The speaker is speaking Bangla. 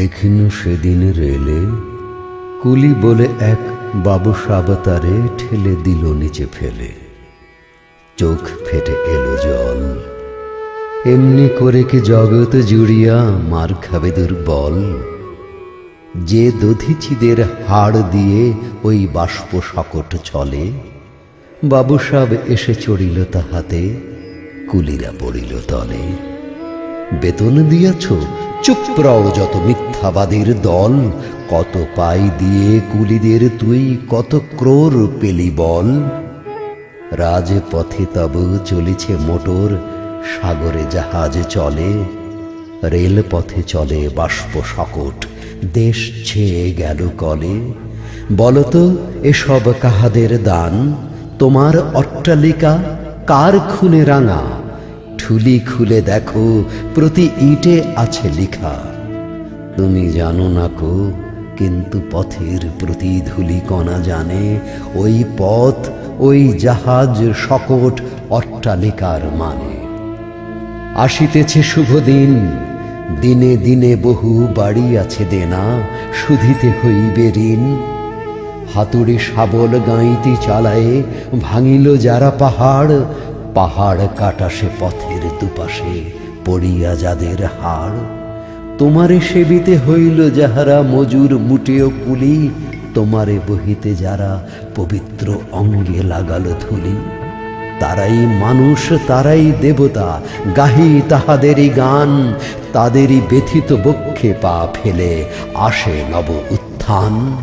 তীক্ষ্ণ সেদিন রেলে। কুলি বলে এক বাবু সাবতারে ঠেলে দিল নিচে ফেলে। চোখ ফেটে এলো জল। এমনি করে কি জগৎ জুড়িয়া মার খাবে দুর্বল? যে দধিচিদের হাড় দিয়ে ওই বাষ্প সকট চলে, বাবু সাব এসে চড়িল তাহাতে, কুলিরা পড়িল তলে। বেতন দিয়াছ? চুপ রও যত মিথ্যাবাদীর দল। কত পাই দিয়ে কুলিদের তুই কত ক্রোর পেলি বল। রাজপথে তব চলিছে মোটর, সাগরে জাহাজ চলে। রেলপথে চলে বাষ্প সকট দেশ ছেয়ে গেল কলে। বলতো, এসব কাহাদের দান? তোমার অট্টালিকা কার খুনে রাঙা? ঠুলি খুলে দেখো, প্রতি ইটে আছে লিখা। তুমি জানো না কো, কিন্তু পথের প্রতি ধুলি কণা জানে, ওই পথ, ওই জাহাজ সকট অট্টালিকার মানে। আসিতেছে শুভ দিন দিনে দিনে বহু বাড়ি আছে দেনা শুধিতে হইবে ঋণ। হাতুড়ি শাবল গাঁইতি চালায়ে, ভাঙিল যারা পাহাড় পাহাড় কাটা সে পথের দুপাশে পড়িয়া যাদের হাড়। তোমারে সেবিতে হইল যাহারা মজুর মুটেও কুলি, তোমারে বহিতে যারা পবিত্র অঙ্গে লাগালো ধুলি। তারাই মানুষ, তারাই দেবতা, গাহি তাহাদেরই গান, তাদেরই ব্যথিত বক্ষে পা ফেলে আসে নব উত্থান।